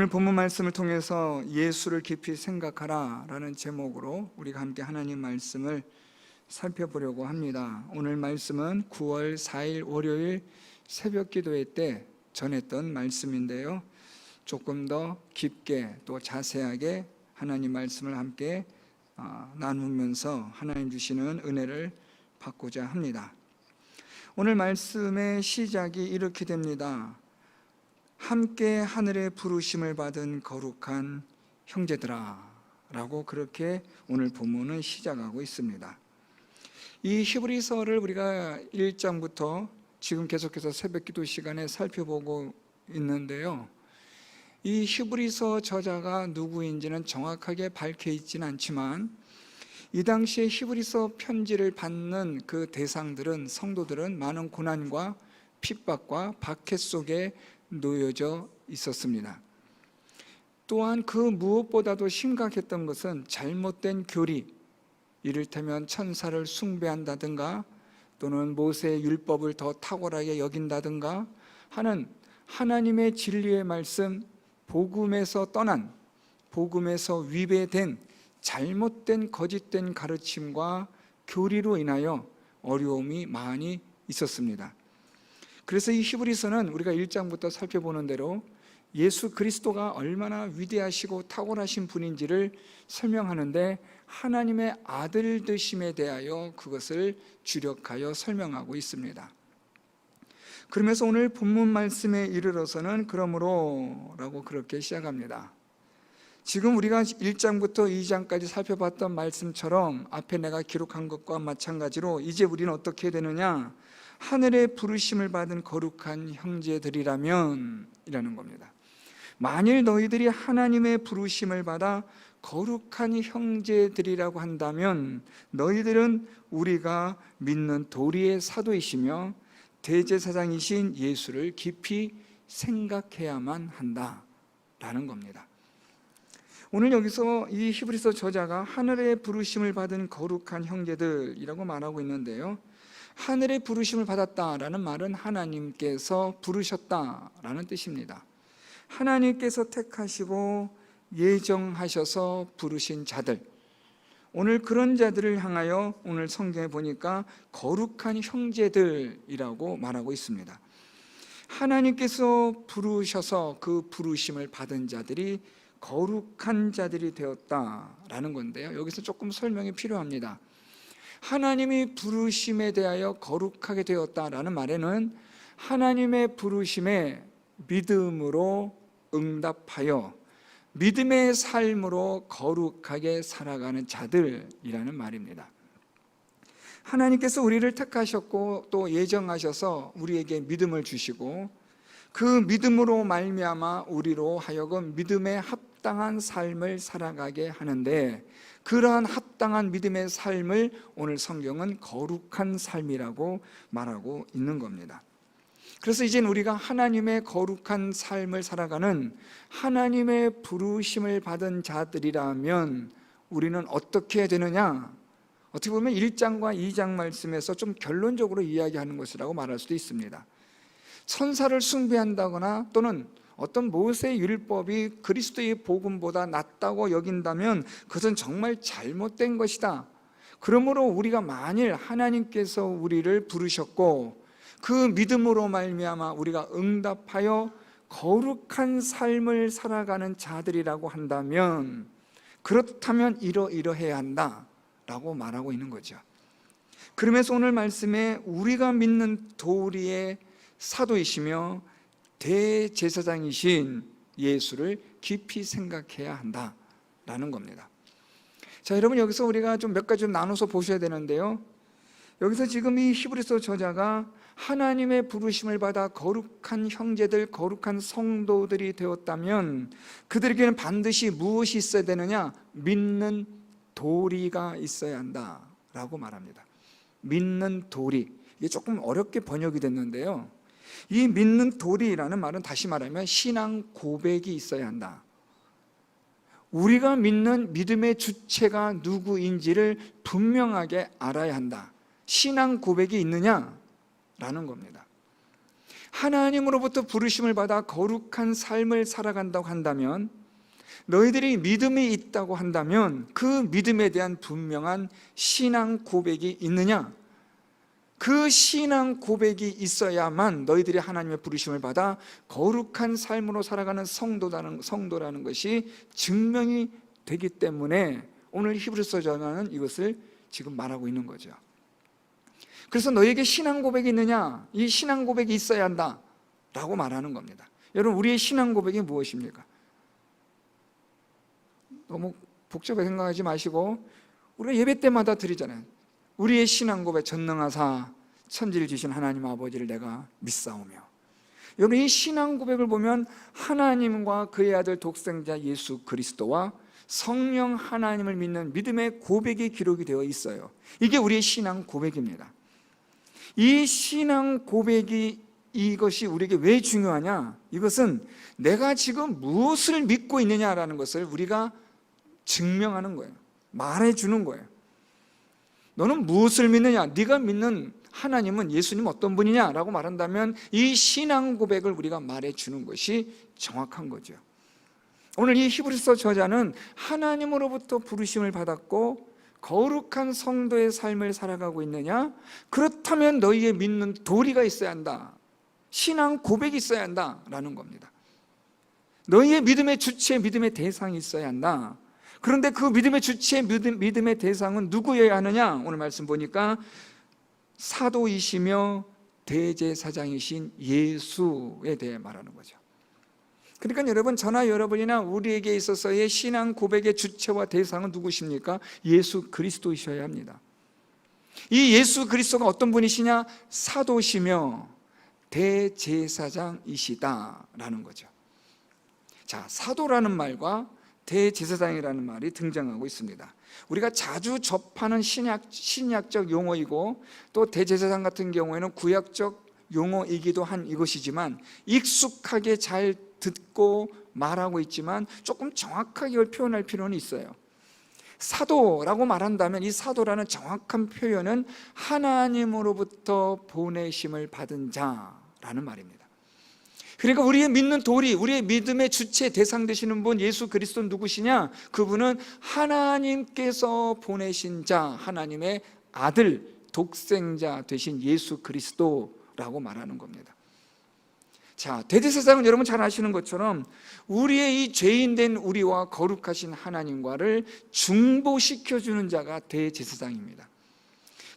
오늘 본문 말씀을 통해서 예수를 깊이 생각하라 라는 제목으로 우리가 함께 하나님 말씀을 살펴보려고 합니다. 오늘 말씀은 9월 4일 월요일 새벽 기도회 때 전했던 말씀인데요. 조금 더 깊게 또 자세하게 하나님 말씀을 함께 아, 나누면서 하나님 주시는 은혜를 받고자 합니다. 오늘 말씀의 시작이 이렇게 됩니다. 함께 하늘의 부르심을 받은 거룩한 형제들아 라고 그렇게 오늘 본문은 시작하고 있습니다. 이 히브리서를 우리가 1장부터 지금 계속해서 새벽 기도 시간에 살펴보고 있는데요. 이 히브리서 저자가 누구인지는 정확하게 밝혀 있지는 않지만 이 당시에 히브리서 편지를 받는 그 대상들은 성도들은 많은 고난과 핍박과 박해 속에 놓여져 있었습니다. 또한 그 무엇보다도 심각했던 것은 잘못된 교리, 이를테면 천사를 숭배한다든가 또는 모세의 율법을 더 탁월하게 여긴다든가 하는 하나님의 진리의 말씀, 복음에서 떠난, 복음에서 위배된 잘못된 거짓된 가르침과 교리로 인하여 어려움이 많이 있었습니다. 그래서 이 히브리서는 우리가 1장부터 살펴보는 대로 예수 그리스도가 얼마나 위대하시고 탁월하신 분인지를 설명하는데 하나님의 아들 되심에 대하여 그것을 주력하여 설명하고 있습니다. 그러면서 오늘 본문 말씀에 이르러서는 그러므로라고 그렇게 시작합니다. 지금 우리가 1장부터 2장까지 살펴봤던 말씀처럼 앞에 내가 기록한 것과 마찬가지로 이제 우리는 어떻게 되느냐? 하늘의 부르심을 받은 거룩한 형제들이라면 이라는 겁니다. 만일 너희들이 하나님의 부르심을 받아 거룩한 형제들이라고 한다면 너희들은 우리가 믿는 도리의 사도이시며 대제사장이신 예수를 깊이 생각해야만 한다 라는 겁니다. 오늘 여기서 이 히브리서 저자가 하늘의 부르심을 받은 거룩한 형제들이라고 말하고 있는데요. 하늘의 부르심을 받았다라는 말은 하나님께서 부르셨다라는 뜻입니다. 하나님께서 택하시고 예정하셔서 부르신 자들. 오늘 그런 자들을 향하여 오늘 성경에 보니까 거룩한 형제들이라고 말하고 있습니다. 하나님께서 부르셔서 그 부르심을 받은 자들이 거룩한 자들이 되었다라는 건데요. 여기서 조금 설명이 필요합니다. 하나님이 부르심에 대하여 거룩하게 되었다라는 말에는 하나님의 부르심에 믿음으로 응답하여 믿음의 삶으로 거룩하게 살아가는 자들이라는 말입니다. 하나님께서 우리를 택하셨고 또 예정하셔서 우리에게 믿음을 주시고 그 믿음으로 말미암아 우리로 하여금 믿음에 합당한 삶을 살아가게 하는데 그러한 합당한 믿음의 삶을 오늘 성경은 거룩한 삶이라고 말하고 있는 겁니다. 그래서 이젠 우리가 하나님의 거룩한 삶을 살아가는 하나님의 부르심을 받은 자들이라면 우리는 어떻게 되느냐? 어떻게 보면 1장과 2장 말씀에서 좀 결론적으로 이야기하는 것이라고 말할 수도 있습니다. 천사를 숭배한다거나 또는 어떤 모세의 율법이 그리스도의 복음보다 낫다고 여긴다면 그것은 정말 잘못된 것이다. 그러므로 우리가 만일 하나님께서 우리를 부르셨고 그 믿음으로 말미암아 우리가 응답하여 거룩한 삶을 살아가는 자들이라고 한다면 그렇다면 이러이러해야 한다라고 말하고 있는 거죠. 그러면서 오늘 말씀에 우리가 믿는 도리의 사도이시며 대제사장이신 예수를 깊이 생각해야 한다라는 겁니다. 자, 여러분 여기서 우리가 좀 몇 가지 좀 나눠서 보셔야 되는데요. 여기서 지금 이 히브리서 저자가 하나님의 부르심을 받아 거룩한 형제들, 거룩한 성도들이 되었다면 그들에게는 반드시 무엇이 있어야 되느냐? 믿는 도리가 있어야 한다라고 말합니다. 믿는 도리. 이게 조금 어렵게 번역이 됐는데요. 이 믿는 도리라는 말은 다시 말하면 신앙 고백이 있어야 한다. 우리가 믿는 믿음의 주체가 누구인지를 분명하게 알아야 한다. 신앙 고백이 있느냐? 라는 겁니다. 하나님으로부터 부르심을 받아 거룩한 삶을 살아간다고 한다면 너희들이 믿음이 있다고 한다면 그 믿음에 대한 분명한 신앙 고백이 있느냐? 그 신앙 고백이 있어야만 너희들이 하나님의 부르심을 받아 거룩한 삶으로 살아가는 성도라는, 성도라는 것이 증명이 되기 때문에 오늘 히브리서 전하는 이것을 지금 말하고 있는 거죠. 그래서 너에게 신앙 고백이 있느냐? 이 신앙 고백이 있어야 한다. 라고 말하는 겁니다. 여러분, 우리의 신앙 고백이 무엇입니까? 너무 복잡하게 생각하지 마시고, 우리가 예배 때마다 드리잖아요. 우리의 신앙 고백, 전능하사 천지를 주신 하나님 아버지를 내가 믿사오며. 여러분, 이 신앙 고백을 보면 하나님과 그의 아들 독생자 예수 그리스도와 성령 하나님을 믿는 믿음의 고백이 기록이 되어 있어요. 이게 우리의 신앙 고백입니다. 이 신앙 고백이 이것이 우리에게 왜 중요하냐? 이것은 내가 지금 무엇을 믿고 있느냐라는 것을 우리가 증명하는 거예요. 말해 주는 거예요. 너는 무엇을 믿느냐? 네가 믿는 하나님은 예수님 어떤 분이냐라고 말한다면 이 신앙 고백을 우리가 말해 주는 것이 정확한 거죠. 오늘 이 히브리서 저자는 하나님으로부터 부르심을 받았고 거룩한 성도의 삶을 살아가고 있느냐? 그렇다면 너희의 믿는 도리가 있어야 한다. 신앙 고백이 있어야 한다라는 겁니다. 너희의 믿음의 주체, 믿음의 대상이 있어야 한다. 그런데 그 믿음의 주체, 믿음, 믿음의 대상은 누구여야 하느냐? 오늘 말씀 보니까 사도이시며 대제사장이신 예수에 대해 말하는 거죠. 그러니까 여러분 저나 여러분이나 우리에게 있어서의 신앙 고백의 주체와 대상은 누구십니까? 예수 그리스도이셔야 합니다. 이 예수 그리스도가 어떤 분이시냐? 사도시며 대제사장이시다라는 거죠. 자, 사도라는 말과 대제사장이라는 말이 등장하고 있습니다. 우리가 자주 접하는 신약, 신약적 용어이고 또 대제사장 같은 경우에는 구약적 용어이기도 한 이것이지만 익숙하게 잘 듣고 말하고 있지만 조금 정확하게 표현할 필요는 있어요. 사도라고 말한다면 이 사도라는 정확한 표현은 하나님으로부터 보내심을 받은 자라는 말입니다. 그러니까 우리의 믿는 도리, 우리의 믿음의 주체 대상 되시는 분 예수 그리스도 누구시냐? 그분은 하나님께서 보내신 자, 하나님의 아들, 독생자 되신 예수 그리스도라고 말하는 겁니다. 자, 대제사장은 여러분 잘 아시는 것처럼 우리의 이 죄인된 우리와 거룩하신 하나님과를 중보시켜 주는 자가 대제사장입니다.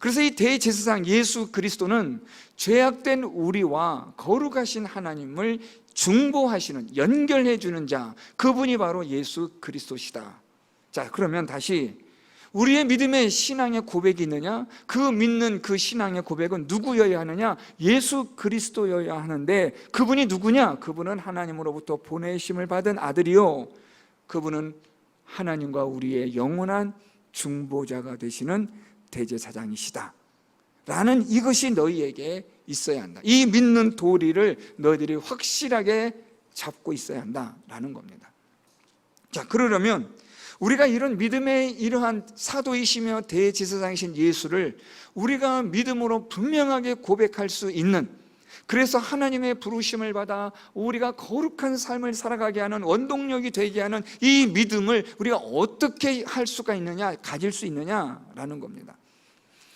그래서 이 대제사장 예수 그리스도는 죄악된 우리와 거룩하신 하나님을 중보하시는 연결해 주는 자 그분이 바로 예수 그리스도시다. 자, 그러면 다시 우리의 믿음의 신앙의 고백이 있느냐? 그 믿는 그 신앙의 고백은 누구여야 하느냐? 예수 그리스도여야 하는데 그분이 누구냐? 그분은 하나님으로부터 보내심을 받은 아들이요. 그분은 하나님과 우리의 영원한 중보자가 되시는 대제사장이시다. 라는 이것이 너희에게 있어야 한다. 이 믿는 도리를 너희들이 확실하게 잡고 있어야 한다. 라는 겁니다. 자, 그러려면 우리가 이런 믿음의 이러한 사도이시며 대제사장이신 예수를 우리가 믿음으로 분명하게 고백할 수 있는 그래서 하나님의 부르심을 받아 우리가 거룩한 삶을 살아가게 하는 원동력이 되게 하는 이 믿음을 우리가 어떻게 할 수가 있느냐, 가질 수 있느냐라는 겁니다.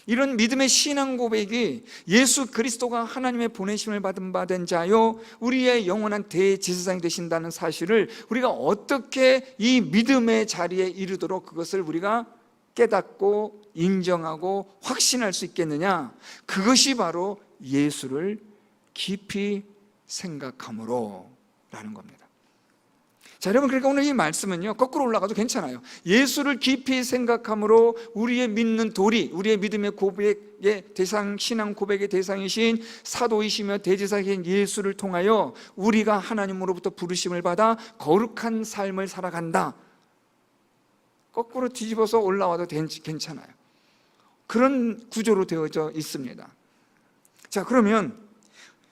이런 믿음의 신앙 고백이 예수 그리스도가 하나님의 보내심을 받은 바된 자요 우리의 영원한 대제사장이 되신다는 사실을 우리가 어떻게 이 믿음의 자리에 이르도록 그것을 우리가 깨닫고 인정하고 확신할 수 있겠느냐? 그것이 바로 예수를 깊이 생각함으로 라는 겁니다 자, 여러분, 그러니까 오늘 이 말씀은요, 거꾸로 올라가도 괜찮아요. 예수를 깊이 생각함으로 우리의 믿는 도리, 우리의 믿음의 고백의 대상, 신앙 고백의 대상이신 사도이시며 대제사장인 예수를 통하여 우리가 하나님으로부터 부르심을 받아 거룩한 삶을 살아간다. 거꾸로 뒤집어서 올라와도 괜찮아요. 그런 구조로 되어져 있습니다. 자, 그러면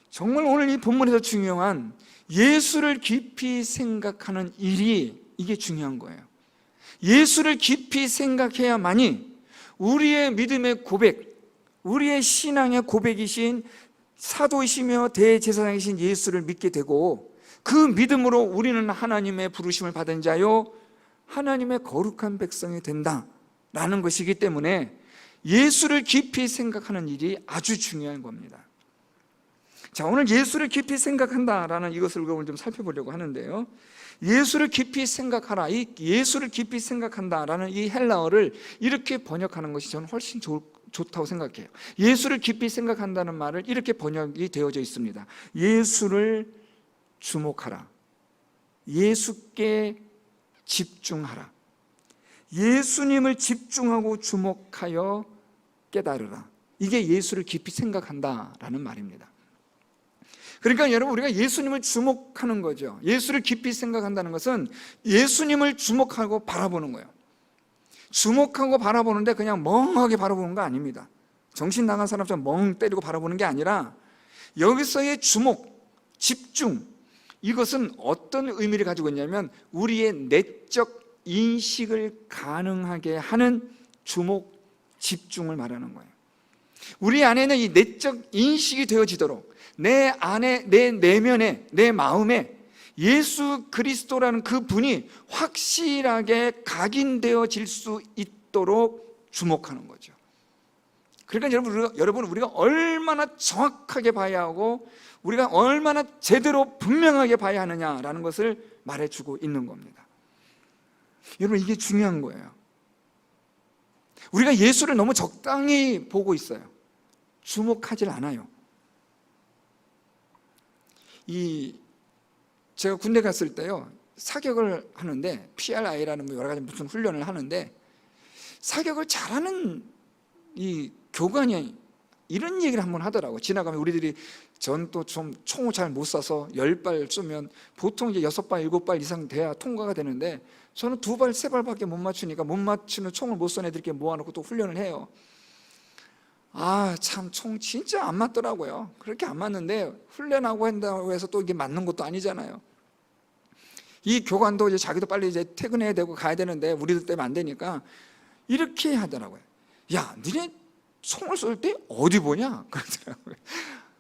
정말 오늘 이 본문에서 중요한 예수를 깊이 생각하는 일이 이게 중요한 거예요. 예수를 깊이 생각해야만이 우리의 믿음의 고백, 우리의 신앙의 고백이신 사도이시며 대제사장이신 예수를 믿게 되고 그 믿음으로 우리는 하나님의 부르심을 받은 자요 하나님의 거룩한 백성이 된다라는 것이기 때문에 예수를 깊이 생각하는 일이 아주 중요한 겁니다. 자, 오늘 예수를 깊이 생각한다라는 이것을 오늘 좀 살펴보려고 하는데요. 예수를 깊이 생각하라. 이 예수를 깊이 생각한다라는 이 헬라어를 이렇게 번역하는 것이 저는 훨씬 좋, 좋다고 생각해요. 예수를 깊이 생각한다는 말을 이렇게 번역이 되어져 있습니다. 예수를 주목하라. 예수께 집중하라. 예수님을 집중하고 주목하여 깨달으라. 이게 예수를 깊이 생각한다라는 말입니다. 그러니까 여러분 우리가 예수님을 주목하는 거죠. 예수를 깊이 생각한다는 것은 예수님을 주목하고 바라보는 거예요. 주목하고 바라보는데 그냥 멍하게 바라보는 거 아닙니다. 정신 나간 사람처럼 멍 때리고 바라보는 게 아니라 여기서의 주목, 집중 이것은 어떤 의미를 가지고 있냐면 우리의 내적 인식을 가능하게 하는 주목, 집중을 말하는 거예요. 우리 안에는 이 내적 인식이 되어지도록 내 안에 내 내면에 내 마음에 예수 그리스도라는 그 분이 확실하게 각인되어질 수 있도록 주목하는 거죠. 그러니까 여러분 우리가, 여러분 우리가 얼마나 정확하게 봐야 하고 우리가 얼마나 제대로 분명하게 봐야 하느냐라는 것을 말해주고 있는 겁니다. 여러분 이게 중요한 거예요. 우리가 예수를 너무 적당히 보고 있어요. 주목하질 않아요. 이 제가 군대 갔을 때요 사격을 하는데 PRI라는 뭐 여러 가지 무슨 훈련을 하는데 사격을 잘하는 이 교관이 이런 얘기를 한번 하더라고. 지나가면 우리들이 전또 좀 총을 잘 못 쏴서 열 발 쏘면 보통 이제 여섯 발, 일곱 발 이상 돼야 통과가 되는데 저는 두 발, 세 발밖에 못 맞추니까 못 맞추는 총을 못 쏜 애들께 모아놓고 또 훈련을 해요. 아, 참, 총 진짜 안 맞더라고요. 그렇게 안 맞는데, 훈련하고 한다고 해서 또 이게 맞는 것도 아니잖아요. 이 교관도 이제 자기도 빨리 이제 퇴근해야 되고 가야 되는데, 우리들 때문에 안 되니까, 이렇게 하더라고요. 야, 니네 총을 쏠 때 어디 보냐? 그러더라고요.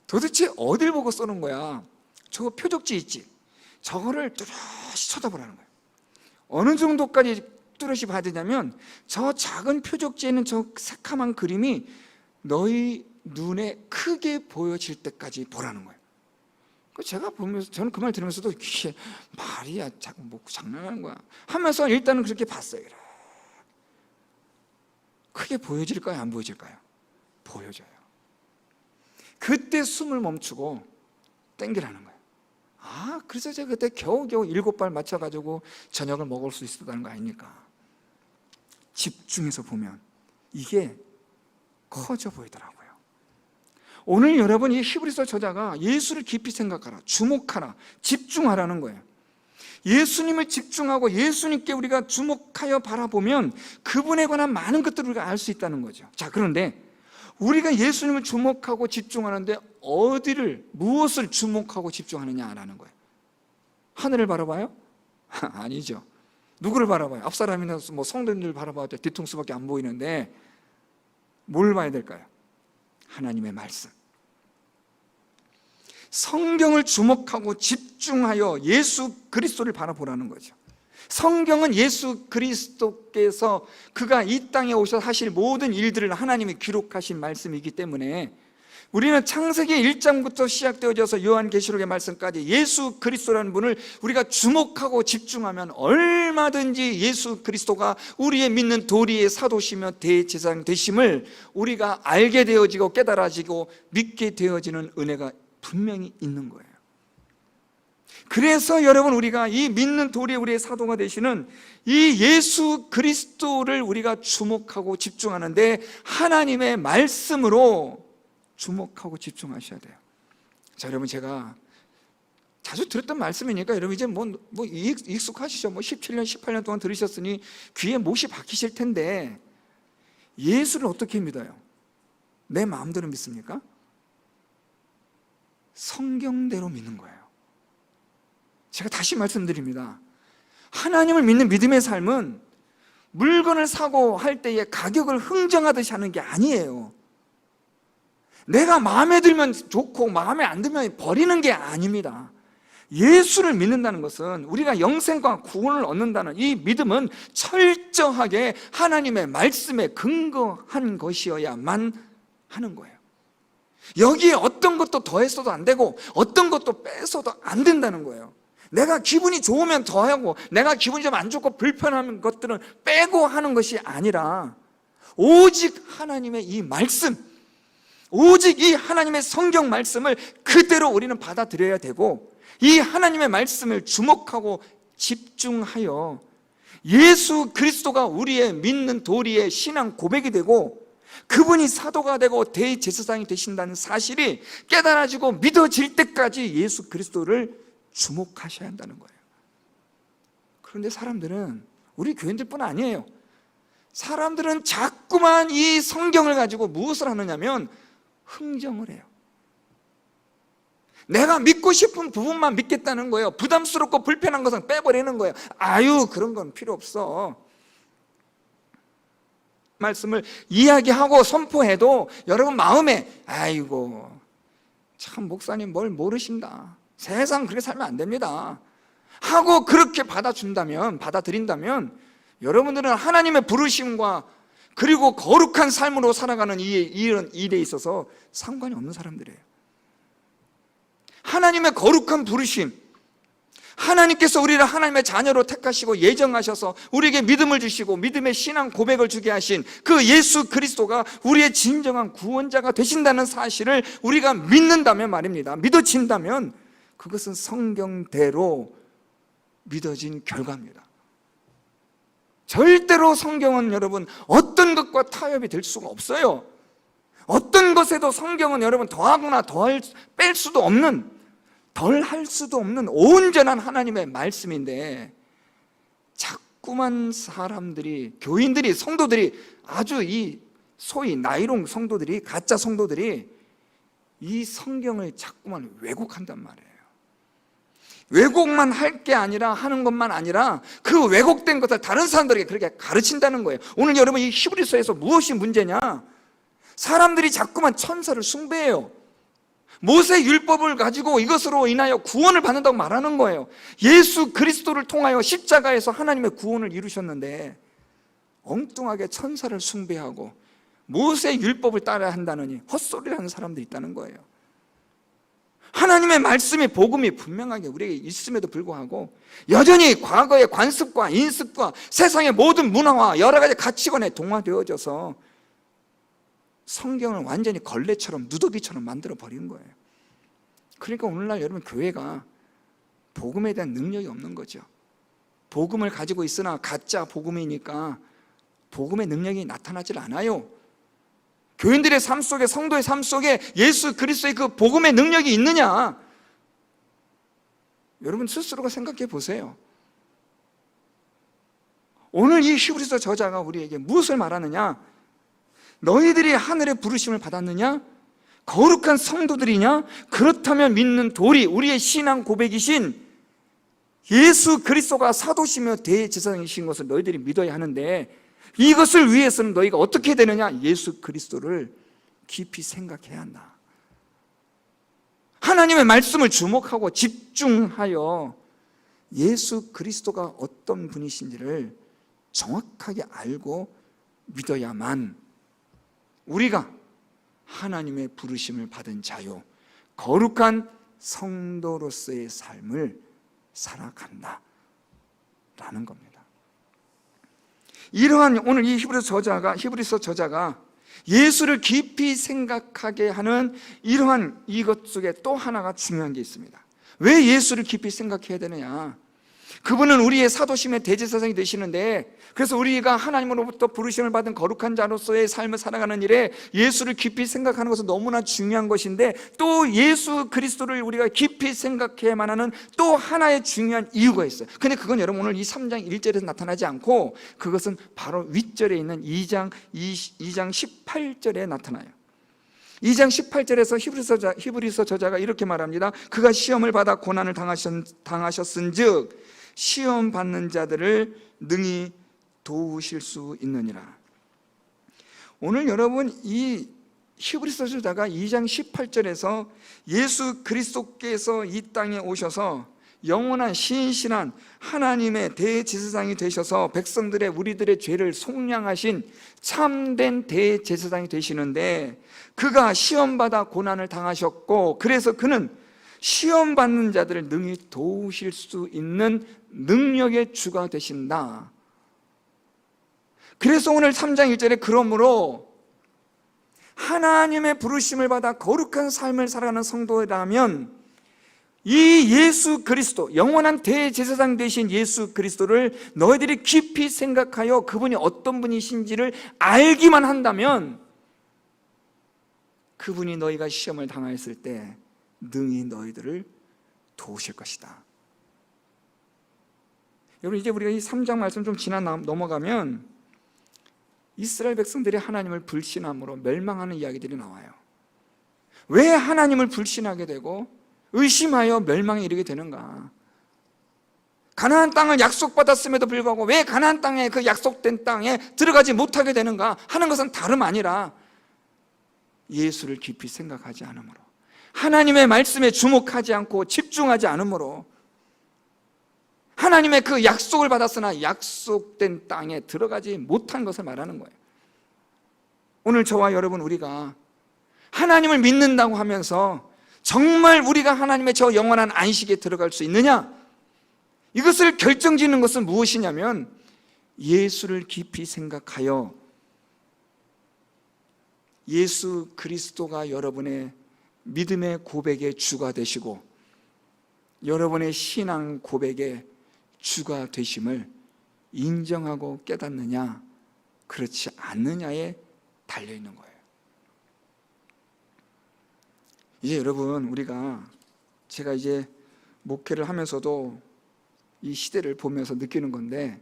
도대체 어딜 보고 쏘는 거야? 저거 표적지 있지? 저거를 뚜렷이 쳐다보라는 거예요. 어느 정도까지 뚜렷이 봐야 되냐면, 저 작은 표적지에는 저 새카만 그림이 너희 눈에 크게 보여질 때까지 보라는 거예요. 그 제가 보면서 저는 그 말 들으면서도 이게 말이야 뭐 장난하는 거야 하면서 일단은 그렇게 봤어요. 크게 보여질까요? 안 보여질까요? 보여져요. 그때 숨을 멈추고 땡기라는 거예요. 아, 그래서 제가 그때 겨우겨우 일곱 발 맞춰가지고 저녁을 먹을 수 있었다는 거 아닙니까? 집중해서 보면 이게 커져 보이더라고요. 오늘 여러분 이 히브리서 저자가 예수를 깊이 생각하라, 주목하라, 집중하라는 거예요. 예수님을 집중하고 예수님께 우리가 주목하여 바라보면 그분에 관한 많은 것들을 우리가 알 수 있다는 거죠. 자, 그런데 우리가 예수님을 주목하고 집중하는데 어디를, 무엇을 주목하고 집중하느냐라는 거예요. 하늘을 바라봐요? 아니죠. 누구를 바라봐요? 앞사람이나 뭐 성도님들 바라봐도 뒤통수밖에 안 보이는데 뭘 봐야 될까요? 하나님의 말씀. 성경을 주목하고 집중하여 예수 그리스도를 바라보라는 거죠. 성경은 예수 그리스도께서 그가 이 땅에 오셔 하실 모든 일들을 하나님이 기록하신 말씀이기 때문에 우리는 창세기 1장부터 시작되어져서 요한계시록의 말씀까지 예수 그리스도라는 분을 우리가 주목하고 집중하면 얼마든지 예수 그리스도가 우리의 믿는 도리의 사도시며 대제사장 되심을 우리가 알게 되어지고 깨달아지고 믿게 되어지는 은혜가 분명히 있는 거예요. 그래서 여러분 우리가 이 믿는 도리의 우리의 사도가 되시는 이 예수 그리스도를 우리가 주목하고 집중하는데 하나님의 말씀으로 주목하고 집중하셔야 돼요. 자, 여러분 제가 자주 들었던 말씀이니까 여러분 이제 뭐, 뭐 익숙하시죠? 뭐 17년, 18년 동안 들으셨으니 귀에 못이 박히실 텐데 예수를 어떻게 믿어요? 내 마음대로 믿습니까? 성경대로 믿는 거예요. 제가 다시 말씀드립니다. 하나님을 믿는 믿음의 삶은 물건을 사고 할 때에 가격을 흥정하듯이 하는 게 아니에요. 내가 마음에 들면 좋고 마음에 안 들면 버리는 게 아닙니다. 예수를 믿는다는 것은 우리가 영생과 구원을 얻는다는 이 믿음은 철저하게 하나님의 말씀에 근거한 것이어야만 하는 거예요. 여기에 어떤 것도 더했어도 안 되고 어떤 것도 뺏어도 안 된다는 거예요. 내가 기분이 좋으면 더하고 내가 기분이 좀 안 좋고 불편한 것들은 빼고 하는 것이 아니라 오직 하나님의 이 말씀, 오직 이 하나님의 성경 말씀을 그대로 우리는 받아들여야 되고 이 하나님의 말씀을 주목하고 집중하여 예수 그리스도가 우리의 믿는 도리의 신앙 고백이 되고 그분이 사도가 되고 대제사장이 되신다는 사실이 깨달아지고 믿어질 때까지 예수 그리스도를 주목하셔야 한다는 거예요. 그런데 사람들은 우리 교인들뿐 아니에요. 사람들은 자꾸만 이 성경을 가지고 무엇을 하느냐면 흥정을 해요. 내가 믿고 싶은 부분만 믿겠다는 거예요. 부담스럽고 불편한 것은 빼버리는 거예요. 아유, 그런 건 필요 없어. 말씀을 이야기하고 선포해도 여러분 마음에 아이고 참 목사님 뭘 모르신다. 세상 그렇게 살면 안 됩니다. 하고 그렇게 받아준다면 받아들인다면 여러분들은 하나님의 부르심과 그리고 거룩한 삶으로 살아가는 이 이런 일에 있어서 상관이 없는 사람들이에요. 하나님의 거룩한 부르심 하나님께서 우리를 하나님의 자녀로 택하시고 예정하셔서 우리에게 믿음을 주시고 믿음의 신앙 고백을 주게 하신 그 예수 그리스도가 우리의 진정한 구원자가 되신다는 사실을 우리가 믿는다면 말입니다. 믿어진다면 그것은 성경대로 믿어진 결과입니다. 절대로 성경은 여러분 어떤 것과 타협이 될 수가 없어요. 어떤 것에도 성경은 여러분 더하거나 더할 뺄 수도 없는 덜 할 수도 없는 온전한 하나님의 말씀인데 자꾸만 사람들이 교인들이 성도들이 아주 이 소위 나이롱 성도들이 가짜 성도들이 이 성경을 자꾸만 왜곡한단 말이에요. 왜곡만 할 게 아니라 하는 것만 아니라 그 왜곡된 것을 다른 사람들에게 그렇게 가르친다는 거예요. 오늘 여러분 이 히브리서에서 무엇이 문제냐? 사람들이 자꾸만 천사를 숭배해요. 모세 율법을 가지고 이것으로 인하여 구원을 받는다고 말하는 거예요. 예수 그리스도를 통하여 십자가에서 하나님의 구원을 이루셨는데 엉뚱하게 천사를 숭배하고 모세 율법을 따라야 한다느니 헛소리를 하는 사람들이 있다는 거예요. 하나님의 말씀이 복음이 분명하게 우리에게 있음에도 불구하고 여전히 과거의 관습과 인습과 세상의 모든 문화와 여러 가지 가치관에 동화되어져서 성경을 완전히 걸레처럼 누더기처럼 만들어 버리는 거예요. 그러니까 오늘날 여러분 교회가 복음에 대한 능력이 없는 거죠. 복음을 가지고 있으나 가짜 복음이니까 복음의 능력이 나타나질 않아요. 교인들의 삶 속에 성도의 삶 속에 예수 그리스도의 그 복음의 능력이 있느냐? 여러분 스스로가 생각해 보세요. 오늘 이 히브리서 저자가 우리에게 무엇을 말하느냐? 너희들이 하늘의 부르심을 받았느냐? 거룩한 성도들이냐? 그렇다면 믿는 도리, 우리의 신앙 고백이신 예수 그리스도가 사도시며 대제사장이신 것을 너희들이 믿어야 하는데 이것을 위해서는 너희가 어떻게 되느냐? 예수 그리스도를 깊이 생각해야 한다. 하나님의 말씀을 주목하고 집중하여 예수 그리스도가 어떤 분이신지를 정확하게 알고 믿어야만 우리가 하나님의 부르심을 받은 자요, 거룩한 성도로서의 삶을 살아간다. 라는 겁니다. 이러한 오늘 이 히브리서 저자가 히브리서 저자가 예수를 깊이 생각하게 하는 이러한 이것 속에 또 하나가 중요한 게 있습니다. 왜 예수를 깊이 생각해야 되느냐? 그분은 우리의 사도심의 대제사장이 되시는데 그래서 우리가 하나님으로부터 부르심을 받은 거룩한 자로서의 삶을 살아가는 일에 예수를 깊이 생각하는 것은 너무나 중요한 것인데 또 예수 그리스도를 우리가 깊이 생각해야만 하는 또 하나의 중요한 이유가 있어요. 근데 그건 여러분 오늘 이 3장 1절에서 나타나지 않고 그것은 바로 윗절에 있는 2장 2장 18절에 나타나요. 2장 18절에서 히브리서, 자, 히브리서 저자가 이렇게 말합니다. 그가 시험을 받아 고난을 당하셨, 당하셨은즉 시험 받는 자들을 능히 도우실 수 있느니라. 오늘 여러분 이 히브리서 저자가 2장 18절에서 예수 그리스도께서 이 땅에 오셔서 영원한 신실한 하나님의 대제사장이 되셔서 백성들의 우리들의 죄를 속량하신 참된 대제사장이 되시는데 그가 시험받아 고난을 당하셨고 그래서 그는 시험 받는 자들을 능히 도우실 수 있는 능력의 주가 되신다. 그래서 오늘 3장 1절에 그러므로 하나님의 부르심을 받아 거룩한 삶을 살아가는 성도라면 이 예수 그리스도, 영원한 대제사장 되신 예수 그리스도를 너희들이 깊이 생각하여 그분이 어떤 분이신지를 알기만 한다면 그분이 너희가 시험을 당하였을 때 능히 너희들을 도우실 것이다. 여러분 이제 우리가 이 3장 말씀 좀 지나 넘어가면 이스라엘 백성들이 하나님을 불신함으로 멸망하는 이야기들이 나와요. 왜 하나님을 불신하게 되고 의심하여 멸망에 이르게 되는가? 가나안 땅을 약속받았음에도 불구하고 왜 가나안 땅에 그 약속된 땅에 들어가지 못하게 되는가 하는 것은 다름 아니라 예수를 깊이 생각하지 않으므로 하나님의 말씀에 주목하지 않고 집중하지 않으므로 하나님의 그 약속을 받았으나 약속된 땅에 들어가지 못한 것을 말하는 거예요. 오늘 저와 여러분 우리가 하나님을 믿는다고 하면서 정말 우리가 하나님의 저 영원한 안식에 들어갈 수 있느냐? 이것을 결정짓는 것은 무엇이냐면 예수를 깊이 생각하여 예수 그리스도가 여러분의 믿음의 고백의 주가 되시고 여러분의 신앙 고백의 주가 되심을 인정하고 깨닫느냐 그렇지 않느냐에 달려 있는 거예요. 이제 여러분 우리가 제가 이제 목회를 하면서도 이 시대를 보면서 느끼는 건데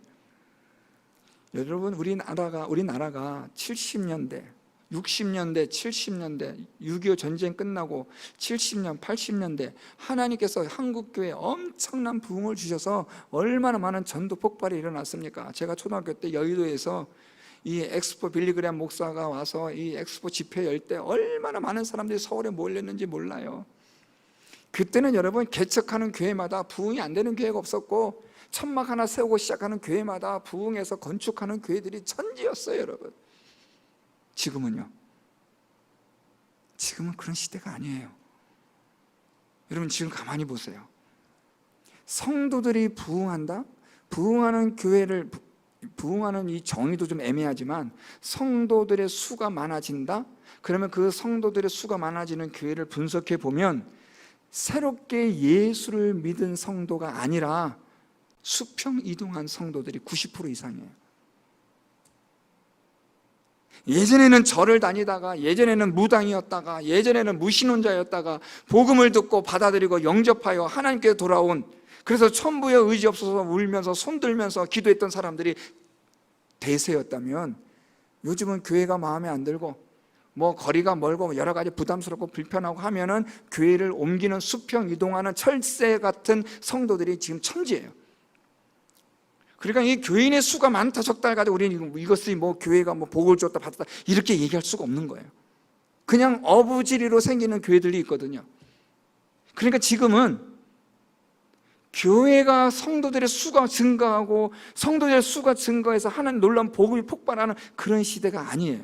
여러분 우리나라가 우리나라가 70년대 60년대, 70년대, 6.25 전쟁 끝나고 70년, 80년대 하나님께서 한국 교회에 엄청난 부흥을 주셔서 얼마나 많은 전도 폭발이 일어났습니까? 제가 초등학교 때 여의도에서 이 엑스포 빌리그램 목사가 와서 이 엑스포 집회 열 때 얼마나 많은 사람들이 서울에 몰렸는지 몰라요. 그때는 여러분 개척하는 교회마다 부흥이 안 되는 교회가 없었고 천막 하나 세우고 시작하는 교회마다 부흥해서 건축하는 교회들이 천지였어요, 여러분. 지금은요. 지금은 그런 시대가 아니에요. 여러분 지금 가만히 보세요. 성도들이 부흥한다? 부흥하는 교회를 부흥하는 이 정의도 좀 애매하지만 성도들의 수가 많아진다? 그러면 그 성도들의 수가 많아지는 교회를 분석해 보면 새롭게 예수를 믿은 성도가 아니라 수평 이동한 성도들이 90% 이상이에요. 예전에는 절을 다니다가 예전에는 무당이었다가 예전에는 무신론자였다가 복음을 듣고 받아들이고 영접하여 하나님께 돌아온 그래서 천부의 의지 없어서 울면서 손들면서 기도했던 사람들이 대세였다면 요즘은 교회가 마음에 안 들고 뭐 거리가 멀고 여러 가지 부담스럽고 불편하고 하면은 교회를 옮기는 수평 이동하는 철새 같은 성도들이 지금 천지예요. 그러니까 이 교인의 수가 많다 적다 가지고 우리는 이것이 뭐 교회가 뭐 복을 줬다 받았다 이렇게 얘기할 수가 없는 거예요. 그냥 어부지리로 생기는 교회들이 있거든요. 그러니까 지금은 교회가 성도들의 수가 증가하고 성도들의 수가 증가해서 하는 놀라운 복음이 폭발하는 그런 시대가 아니에요.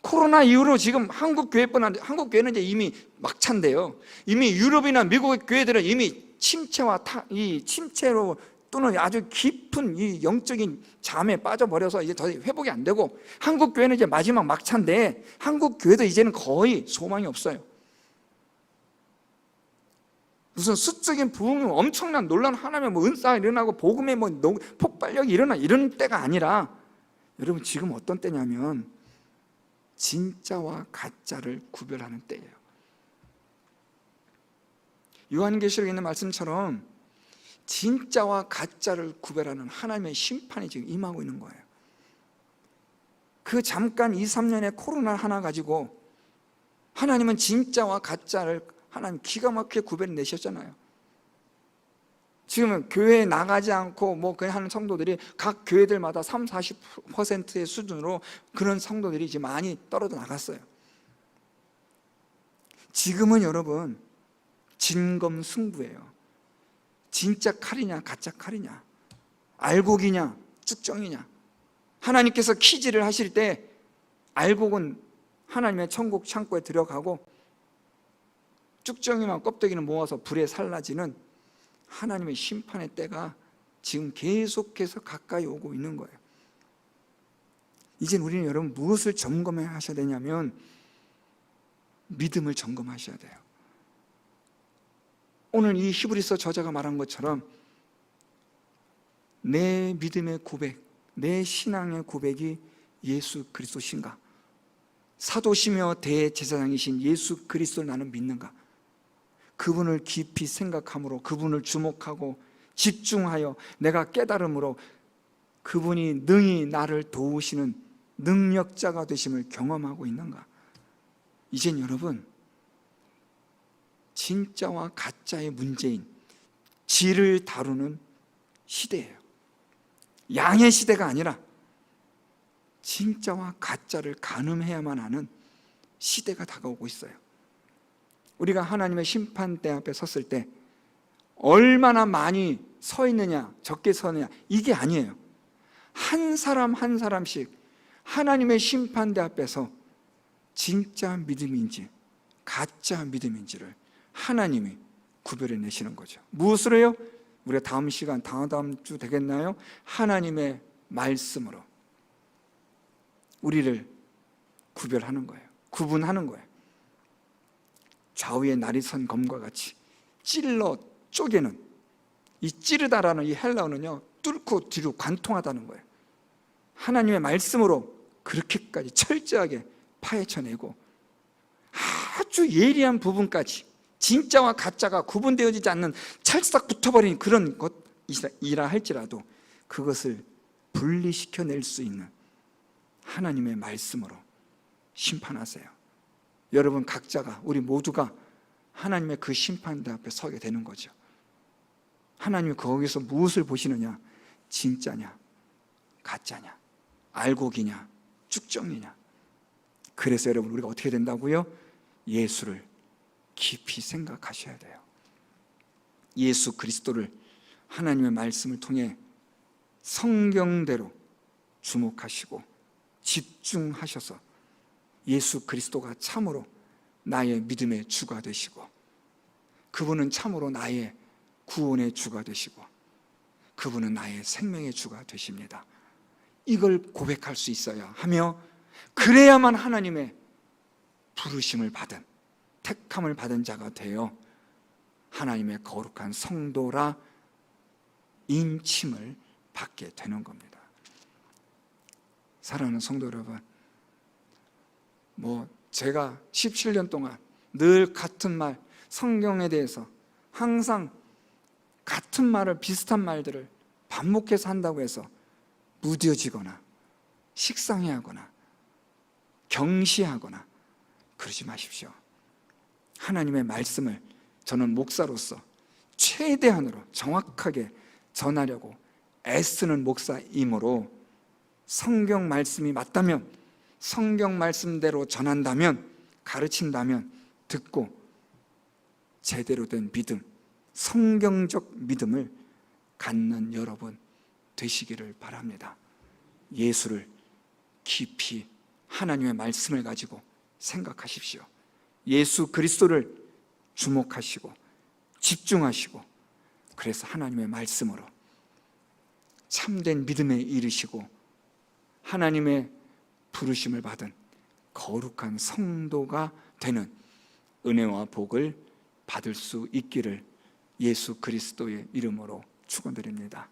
코로나 이후로 지금 한국 교회뿐 아니라 한국 교회는 이제 이미 막찬데요. 이미 유럽이나 미국의 교회들은 이미 침체와 타, 이 침체로 또는 아주 깊은 이 영적인 잠에 빠져버려서 이제 더 회복이 안 되고 한국 교회는 이제 마지막 막차인데 한국 교회도 이제는 거의 소망이 없어요. 무슨 수적인 부흥이 엄청난 논란 하나면 뭐 은사가 일어나고 복음의 뭐 폭발력이 일어나 이런 때가 아니라 여러분 지금 어떤 때냐면 진짜와 가짜를 구별하는 때예요. 요한계시록에 있는 말씀처럼 진짜와 가짜를 구별하는 하나님의 심판이 지금 임하고 있는 거예요. 그 잠깐 2, 3년의 코로나 하나 가지고 하나님은 진짜와 가짜를 하나님 기가 막히게 구별내셨잖아요. 지금 교회에 나가지 않고 뭐 그냥 하는 성도들이 각 교회들마다 3, 40%의 수준으로 그런 성도들이 이제 많이 떨어져 나갔어요. 지금은 여러분 진검승부예요. 진짜 칼이냐 가짜 칼이냐 알곡이냐 쭉정이냐 하나님께서 키즈를 하실 때 알곡은 하나님의 천국 창고에 들어가고 쭉정이만 껍데기는 모아서 불에 살라지는 하나님의 심판의 때가 지금 계속해서 가까이 오고 있는 거예요. 이제 우리는 여러분 무엇을 점검해야 하셔야 되냐면 믿음을 점검하셔야 돼요. 오늘 이 히브리서 저자가 말한 것처럼 내 믿음의 고백, 내 신앙의 고백이 예수 그리스도신가? 사도시며 대제사장이신 예수 그리스도를 나는 믿는가? 그분을 깊이 생각함으로 그분을 주목하고 집중하여 내가 깨달음으로 그분이 능히 나를 도우시는 능력자가 되심을 경험하고 있는가? 이젠 여러분 진짜와 가짜의 문제인 질을 다루는 시대예요. 양의 시대가 아니라 진짜와 가짜를 가늠해야만 하는 시대가 다가오고 있어요. 우리가 하나님의 심판대 앞에 섰을 때 얼마나 많이 서 있느냐, 적게 서느냐, 이게 아니에요. 한 사람 한 사람씩 하나님의 심판대 앞에서 진짜 믿음인지 가짜 믿음인지를 하나님이 구별해 내시는 거죠. 무엇으로요? 우리가 다음 시간, 다음 다음 주 되겠나요? 하나님의 말씀으로 우리를 구별하는 거예요. 구분하는 거예요. 좌우에 날이 선 검과 같이 찔러 쪼개는 이 찌르다라는 이 헬라어는요 뚫고 뒤로 관통하다는 거예요. 하나님의 말씀으로 그렇게까지 철저하게 파헤쳐내고 아주 예리한 부분까지 진짜와 가짜가 구분되어지지 않는 찰싹 붙어버린 그런 것이라 할지라도 그것을 분리시켜낼 수 있는 하나님의 말씀으로 심판하세요. 여러분 각자가 우리 모두가 하나님의 그 심판대 앞에 서게 되는 거죠. 하나님이 거기서 무엇을 보시느냐? 진짜냐? 가짜냐? 알곡이냐? 쭉정이냐? 그래서 여러분 우리가 어떻게 된다고요? 예수를 깊이 생각하셔야 돼요. 예수 그리스도를 하나님의 말씀을 통해 성경대로 주목하시고 집중하셔서 예수 그리스도가 참으로 나의 믿음의 주가 되시고 그분은 참으로 나의 구원의 주가 되시고 그분은 나의 생명의 주가 되십니다. 이걸 고백할 수 있어야 하며 그래야만 하나님의 부르심을 받은 택함을 받은 자가 되어 하나님의 거룩한 성도라 인침을 받게 되는 겁니다. 사랑하는 성도 여러분, 뭐 제가 17년 동안 늘 같은 말, 성경에 대해서 항상 같은 말을 비슷한 말들을 반복해서 한다고 해서 무뎌지거나 식상해하거나 경시하거나 그러지 마십시오. 하나님의 말씀을 저는 목사로서 최대한으로 정확하게 전하려고 애쓰는 목사이므로 성경 말씀이 맞다면 성경 말씀대로 전한다면 가르친다면 듣고 제대로 된 믿음, 성경적 믿음을 갖는 여러분 되시기를 바랍니다. 예수를 깊이 하나님의 말씀을 가지고 생각하십시오. 예수 그리스도를 주목하시고 집중하시고 그래서 하나님의 말씀으로 참된 믿음에 이르시고 하나님의 부르심을 받은 거룩한 성도가 되는 은혜와 복을 받을 수 있기를 예수 그리스도의 이름으로 축원드립니다.